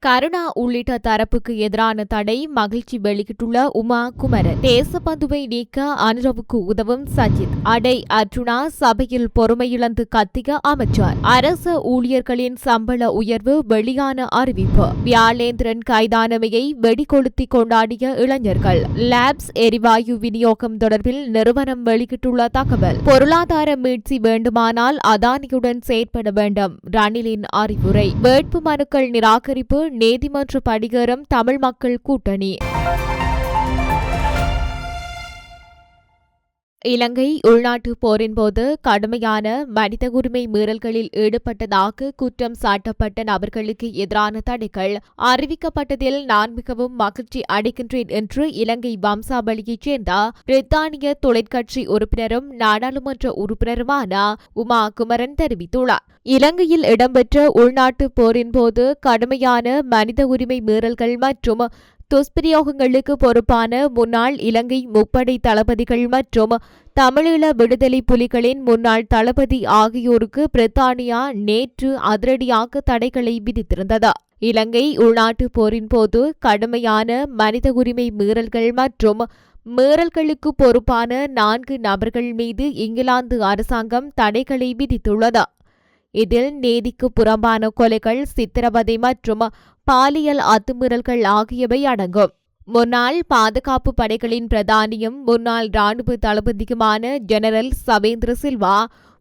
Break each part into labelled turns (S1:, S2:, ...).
S1: கருணா உள்ளிட்ட தரப்புக்கு எதிரான தடை மகிழ்ச்சி வெளியிட்டுள்ள உமா குமரன். தேசபந்துவை நீக்க அனுரவுக்கு உதவும் சஜித். அடை அர்ஜுனா சபையில் பொறுமையிழந்து கத்திய அமைச்சர். அரசு ஊழியர்களின் சம்பள உயர்வு வெளியான அறிவிப்பு. வியாழேந்திரன் கைதானமையை வெடிகொளுத்தி கொண்டாடிய இளைஞர்கள். லேப்ஸ் எரிவாயு விநியோகம் தொடர்பில் நிறுவனம் வெளியிட்டுள்ள தகவல். பொருளாதார மீட்சி வேண்டுமானால் அதானியுடன் செயற்பட வேண்டும். ரணிலின் அறிவுரை. வேட்பு மனுக்கள் நிராகரிப்பு நீதிமன்ற படிகரம் தமிழ் மக்கள் கூட்டணி. இலங்கை உள்நாட்டு போரின் போது கடுமையான மனித உரிமை மீறல்களில் ஈடுபட்டதாக குற்றம் சாட்டப்பட்ட நபர்களுக்கு எதிரான தடைகள். அறிவிக்கப்பட்டதில் நான் மிகவும் மகிழ்ச்சி அடைகின்றேன் என்று இலங்கை வம்சாவளியைச் சேர்ந்த பிரித்தானிய தொழிற்கட்சி உறுப்பினரும் நாடாளுமன்ற உறுப்பினருமான உமா குமரன் தெரிவித்துள்ளார். இலங்கையில் இடம்பெற்ற உள்நாட்டு போரின் போது கடுமையான மனித உரிமை மீறல்கள் மற்றும் துஷ்பிரயோகங்களுக்கு பொறுப்பான முன்னாள் இலங்கை முப்படை தளபதிகள் மற்றும் தமிழீழ விடுதலை புலிகளின் முன்னாள் தளபதி ஆகியோருக்கு பிரித்தானியா நேற்று அதிரடியாக தடைகளை விதித்திருந்தது. இலங்கை உள்நாட்டு போரின் போது கடுமையான மனித உரிமை மீறல்கள் மற்றும் மீறல்களுக்கு பொறுப்பான நான்கு நபர்கள் மீது இங்கிலாந்து அரசாங்கம் தடைகளை விதித்துள்ளது. இதில் நீதிக்கு புறம்பான கொலைகள் சித்திரவதை மற்றும் பாலியல் அத்துமீறல்கள் ஆகியவை அடங்கும். முன்னாள் பாதுகாப்பு படைகளின் பிரதானியும் முன்னாள் ராணுவ தளபதியுமான ஜெனரல் சவேந்திர சில்வா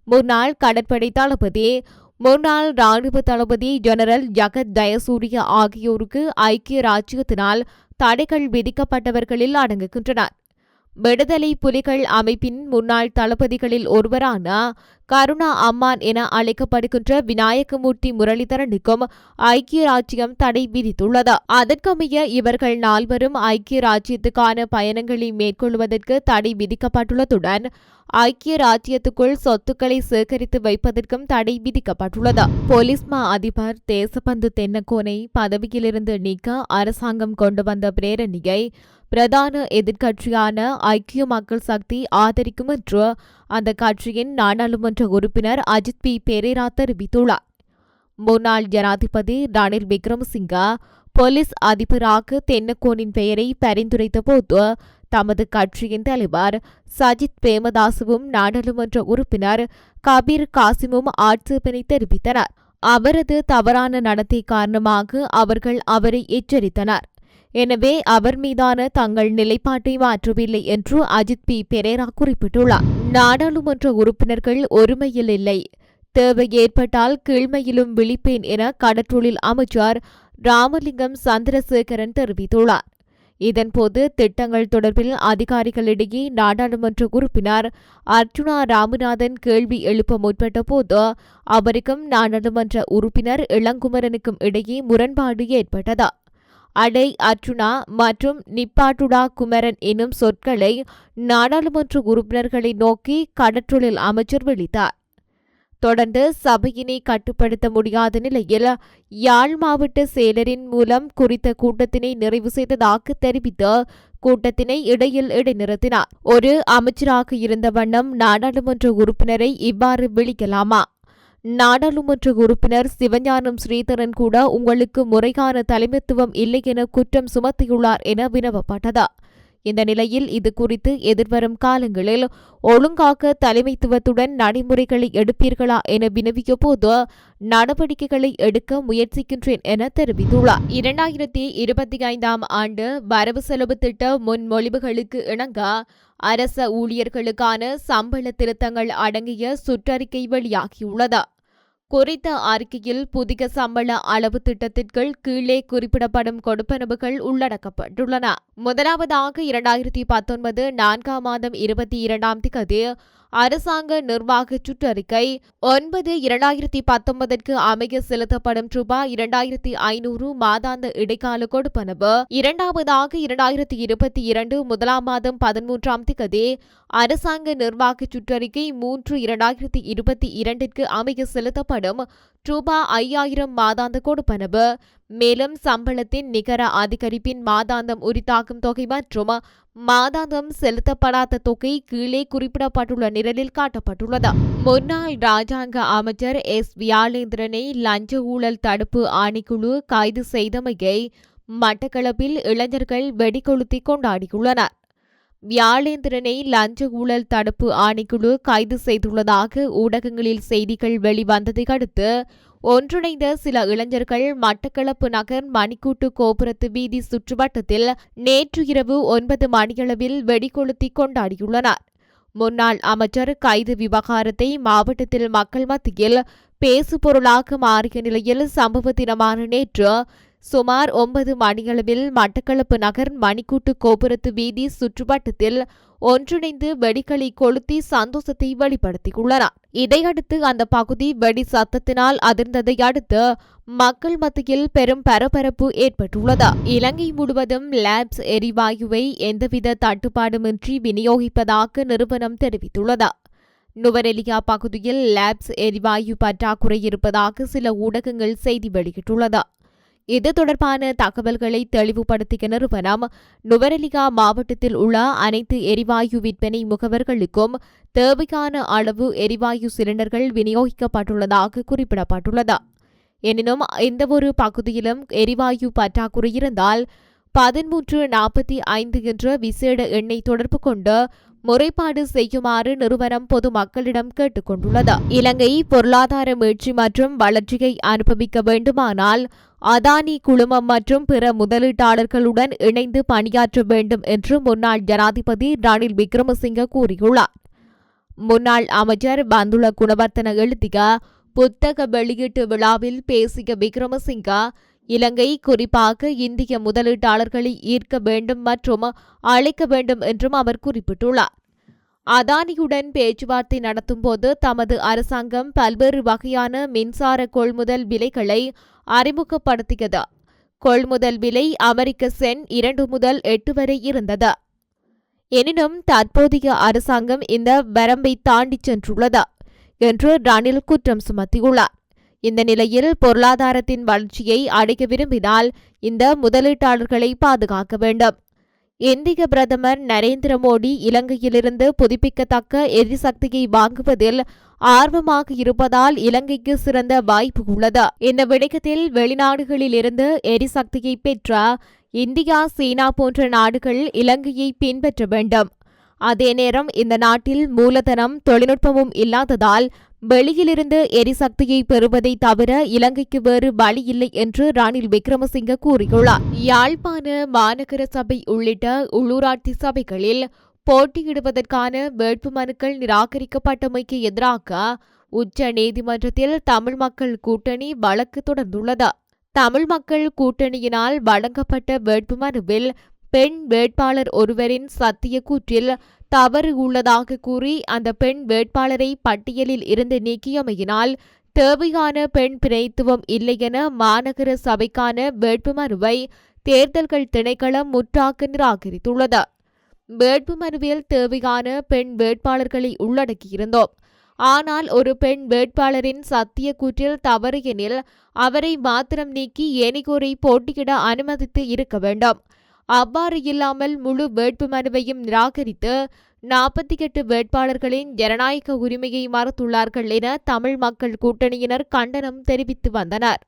S1: முன்னாள் கடற்படை தளபதி முன்னாள் ராணுவ தளபதி ஜெனரல் ஜகத் ஜயசூரிய ஆகியோருக்கு ஐக்கிய ராஜ்யத்தினால் தடைகள் விதிக்கப்பட்டவர்களில் அடங்குகின்றனர். விடுதலை புலிகள் அமைப்பின் முன்னாள் தளபதிகளில் ஒருவரான கருணா அம்மான் என அழைக்கப்படுகின்ற விநாயகமூர்த்தி முரளிதரனுக்கும் ஐக்கிய ராஜ்யம் தடை விதித்துள்ளது. அதற்கமைய இவர்கள் நால்வரும் ஐக்கிய ராஜ்யத்துக்கான பயணங்களை மேற்கொள்வதற்கு தடை விதிக்கப்பட்டுள்ளதுடன் ஐக்கிய ராஜ்யத்துக்குள் சொத்துக்களை சேகரித்து வைப்பதற்கும் தடை விதிக்கப்பட்டுள்ளது. போலீஸ் மா அதிபர் தேசபந்து தென்னக்கோனை பதவியிலிருந்து நீக்க அரசாங்கம் கொண்டு வந்த பிரேரணியை பிரதான எதிர்க்கட்சியான ஐக்கிய மக்கள் சக்தி ஆதரிக்கும் என்று அந்த கட்சியின் நாடாளுமன்ற உறுப்பினர் அஜித் பி. பெரேரா தெரிவித்துள்ளார். முன்னாள் ஜனாதிபதி ரணில் விக்ரமசிங்கா போலீஸ் அதிபராக தென்னக்கோனின் பெயரை பரிந்துரைத்த போது தமது கட்சியின் தலைவர் சஜித் பிரேமதாசுவும் நாடாளுமன்ற உறுப்பினர் கபீர் காசிமும் ஆட்சேபனை தெரிவித்தனர். அவரது தவறான நடத்தை காரணமாக அவர்கள் அவரை எச்சரித்தனர். எனவே அவர் மீதான தங்கள் நிலைப்பாட்டை மாற்றவில்லை என்று அஜித் பி. பெரேரா குறிப்பிட்டுள்ளார். நாடாளுமன்ற உறுப்பினர்கள் ஒருமையில் இல்லை. தேவை ஏற்பட்டால் கீழ்மையிலும் விழிப்பேன் என கடற்றொழில் அமைச்சர் ராமலிங்கம் சந்திரசேகரன் தெரிவித்துள்ளார். இதன்போது திட்டங்கள் தொடர்பில் அதிகாரிகளிடையே நாடாளுமன்ற உறுப்பினர் அர்ஜுனா ராமநாதன் கேள்வி எழுப்ப முற்பட்ட போது அவருக்கும் நாடாளுமன்ற உறுப்பினர் இளங்குமரனுக்கும் இடையே முரண்பாடு ஏற்பட்டது. அடை அர்ஜுனா மற்றும் நிப்பாட்டுடா குமரன் எனும் சொற்களை நாடாளுமன்ற உறுப்பினர்களை நோக்கி கடற்றொழில் அமைச்சர் வெளித்தார் தொடர்ந்து சபையினை கட்டுப்படுத்த முடியாத நிலையில் யாழ் மாவட்ட செயலரின் மூலம் குறித்த கூட்டத்தினை நிறைவு செய்ததாக தெரிவித்து கூட்டத்தினை இடையில் இடைநிறுத்தினார். ஒரு அமைச்சராக இருந்த வண்ணம் நாடாளுமன்ற உறுப்பினரை இவ்வாறு விழிக்கலாமா? நாடாளுமன்ற உறுப்பினர் சிவஞானம் ஸ்ரீதரன் கூட உங்களுக்கு முறையான தலைமைத்துவம் இல்லை என குற்றம் சுமத்தியுள்ளார் என வினவப்பட்டது. இந்த நிலையில் இது குறித்து எதிர்வரும் காலங்களில் ஒழுங்காக தலைமைத்துவத்துடன் நடைமுறைகளை எடுப்பீர்களா என வினவிய போது நடவடிக்கைகளை எடுக்க முயற்சிக்கின்றேன் என தெரிவித்துள்ளார். இரண்டாயிரத்தி இருபத்தி ஐந்தாம் ஆண்டு வரவு செலவு திட்ட முன்மொழிவுகளுக்கு இணங்க அரச ஊழியர்களுக்கான சம்பள திருத்தங்கள் அடங்கிய சுற்றறிக்கை வெளியாகியுள்ளது. குறித்த அறிக்கையில் புதிய சம்பள அளவு திட்டத்தின் கீழே குறிப்பிடப்படும் கொடுப்பனவுகள் உள்ளடக்கப்பட்டுள்ளன. முதலாவதாக இரண்டாயிரத்தி பத்தொன்பது நான்காம் மாதம் இருபத்தி இரண்டாம் திகதி அரசாங்க நிர்வாக சுற்றறிக்கை ஒன்பது இரண்டாயிரத்தி பத்தொன்பதற்கு அமைய செலுத்தப்படும் ரூபாய் இரண்டாயிரத்தி ஐநூறு மாதாந்த இடைக்கால கொடுப்பனவு. இரண்டாவதாக இரண்டாயிரத்தி இருபத்தி இரண்டு முதலாம் மாதம் பதிமூன்றாம் திகதி அரசாங்க நிர்வாக சுற்றறிக்கை மூன்று இரண்டாயிரத்தி இருபத்தி இரண்டிற்கு அமைய செலுத்தப்படும் வழங்கப்படும் ரூபா ஐயாயிரம் மாதாந்த கொடுப்பனவு மேலும் சம்பளத்தின் நிகர அதிகரிப்பின் மாதாந்தம் உரித்தாக்கும் தொகை மற்றும் மாதாந்தம் செலுத்தப்படாத தொகை கீழே குறிப்பிடப்பட்டுள்ள நிரலில் காட்டப்பட்டுள்ளது. முன்னாள் ராஜாங்க அமைச்சர் எஸ். வியாளேந்திரனை லஞ்ச ஊழல் தடுப்பு ஆணைக்குழு கைது செய்தமையை மட்டக்களப்பில் இளைஞர்கள் வெடிகொளுத்தி கொண்டாடியுள்ளனர். வியாழேந்திரனை லஞ்ச ஊழல் தடுப்பு ஆணைக்குழு கைது செய்துள்ளதாக ஊடகங்களில் செய்திகள் வெளிவந்ததை அடுத்து ஒன்றிணைந்த சில இளைஞர்கள் மட்டக்களப்பு நகர் மணிக்கூட்டு கோபுரத்து வீதி சுற்றுவட்டத்தில் நேற்று இரவு ஒன்பது மணியளவில் வெடிகொளுத்தி கொண்டாடியுள்ளனர். முன்னாள் அமைச்சர் கைது விவகாரத்தை மாவட்டத்தில் மக்கள் மத்தியில் பேசுபொருளாக மாறிய நிலையில் சம்பவ தினமான நேற்று சுமார் ஒன்பது மணியளவில் மட்டக்களப்பு நகர் மணிக்கூட்டு கோபுரத்து வீதி சுற்றுவட்டத்தில் ஒன்றிணைந்து வெடிகளை கொளுத்தி சந்தோஷத்தை வெளிப்படுத்தியுள்ளனர். இதையடுத்து அந்த பகுதி வெடி சத்தத்தினால் அதிர்ந்ததை அடுத்து மக்கள் மத்தியில் பெரும் பரபரப்பு ஏற்பட்டுள்ளது. இலங்கை முழுவதும் லேப்ஸ் எரிவாயுவை எந்தவித தட்டுப்பாடுமின்றி விநியோகிப்பதாக நிறுவனம் தெரிவித்துள்ளது. நுவரெலியா பகுதியில் லேப்ஸ் எரிவாயு பற்றாக்குறை இருப்பதாக சில ஊடகங்கள் செய்தி வெளியிட்டுள்ளது. இது தொடர்பான தகவல்களை தெளிவுபடுத்திய நிறுவனம் நுவரெலியா மாவட்டத்தில் உள்ள அனைத்து எரிவாயு விற்பனை முகவர்களுக்கும் தேவையான அளவு எரிவாயு சிலிண்டர்கள் விநியோகிக்கப்பட்டுள்ளதாக குறிப்பிடப்பட்டுள்ளது. எனினும் எந்தவொரு பகுதியிலும் எரிவாயு பற்றாக்குறை இருந்தால் பதிமூன்று நாற்பத்தி ஐந்து என்ற விசேட எண்ணை தொடர்பு கொண்டு முறைப்பாடு செய்யுமாறு நிறுவனம் பொதுமக்களிடம் கேட்டுக் கொண்டுள்ளது இலங்கை பொருளாதார மீழ்ச்சி மற்றும் வளர்ச்சியை அனுபவிக்க வேண்டுமானால் அதானி குழுமம் மற்றும் பிற முதலீட்டாளர்களுடன் இணைந்து பணியாற்ற வேண்டும் என்று முன்னாள் ஜனாதிபதி ரணில் விக்ரமசிங்க கூறியுள்ளார். முன்னாள் அமைச்சர் பந்துல குணவர்த்தன எழுதிய புத்தக வெளியீட்டு விழாவில் பேசிய விக்ரமசிங்க இலங்கை குறிப்பாக இந்திய முதலீட்டாளர்களை ஈர்க்க வேண்டும் மற்றும் அழைக்க வேண்டும் என்றும் அவர் குறிப்பிட்டுள்ளார். அதானியுடன் பேச்சுவார்த்தை நடத்தும்போது தமது அரசாங்கம் பல்வேறு வகையான மின்சார கொள்முதல் விலைகளை அறிமுகப்படுத்தியது. கொள்முதல் விலை அமெரிக்க சென் இரண்டு முதல் எட்டு வரை இருந்தது. எனினும் தற்போதைய அரசாங்கம் இந்த வரம்பை தாண்டிச் சென்றுள்ளது என்று ரணில் குற்றம் சுமத்தியுள்ளார். இந்த நிலையில் பொருளாதாரத்தின் வளர்ச்சியை அடைய விரும்பினால் இந்த முதலீட்டாளர்களை பாதுகாக்க வேண்டும். இந்திய பிரதமர் நரேந்திர மோடி இலங்கையிலிருந்து புதுப்பிக்கத்தக்க எரிசக்தியை வாங்குவதில் ஆர்வமாக இருப்பதால் இலங்கைக்கு சிறந்த வாய்ப்பு உள்ளது. இந்த விடயத்தில் வெளிநாடுகளிலிருந்து எரிசக்தியை பெற்ற இந்தியா சீனா போன்ற நாடுகள் இலங்கையை பின்பற்ற வேண்டும். அதே நேரம் இந்த நாட்டில் மூலதனம் தொழில்நுட்பமும் இல்லாததால் வெளியிலிருந்து எரிசக்தியை பெறுவதை தவிர இலங்கைக்கு வேறு வழி இல்லை என்று ரணில் விக்ரமசிங்க கூறியுள்ளார். யாழ்ப்பாண மாநகர சபை உள்ளிட்ட உள்ளூராட்சி சபைகளில் போட்டியிடுவதற்கான வேட்புமனுக்கள் நிராகரிக்கப்பட்டமைக்கு எதிராக உச்ச நீதிமன்றத்தில் தமிழ் மக்கள் கூட்டணி வழக்கு தொடர்ந்துள்ளது. தமிழ் மக்கள் கூட்டணியினால் வழங்கப்பட்ட வேட்புமனுவில் பெண் வேட்பாளர் ஒருவரின் சத்திய கூற்றில் தவறு உள்ளதாக கூறி அந்த பெண் வேட்பாளரை பட்டியலில் இருந்து நீக்கியமையினால் தேவையான பெண் பிணைத்துவம் இல்லை என மாநகர சபைக்கான வேட்புமனுவை தேர்தல்கள் திணைக்களம் முற்றாக நிராகரித்துள்ளது. வேட்புமனுவில் தேவையான பெண் வேட்பாளர்களை உள்ளடக்கியிருந்தோம். ஆனால் ஒரு பெண் வேட்பாளரின் சத்திய கூற்றில் தவறு எனில் அவரை மாத்திரம் நீக்கி ஏனிகோரை போட்டியிட அனுமதித்து இருக்க வேண்டும். அவ்வாறு இல்லாமல் முழு வேட்புமனுவையும் நிராகரித்து நாற்பத்தி எட்டு வேட்பாளர்களின் ஜனநாயக உரிமையை மறுத்துள்ளார்கள் என தமிழ் மக்கள் கூட்டணியினர் கண்டனம் தெரிவித்து வந்தனர்.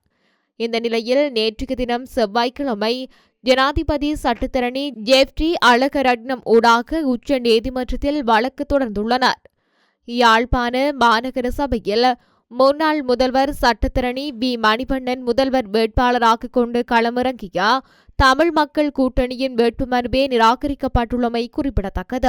S1: இந்த நிலையில் நேற்றைய தினம் செவ்வாய்க்கிழமை ஜனாதிபதி சட்டத்தரணி ஜெப்டி அழகரட்னம் ஊடாக உச்ச நீதிமன்றத்தில் வழக்கு தொடர்ந்துள்ளனர். யாழ்ப்பாண மாநகர சபையில் முன்னாள் முதல்வர் சட்டத்திரணி பி மணிவண்ணன் முதல்வர் வேட்பாளராக கொண்டு களமிறங்கிய தமிழ் மக்கள் கூட்டணியின் வேட்புமனுவே நிராகரிக்கப்பட்டுள்ளமை குறிப்பிடத்தக்கது.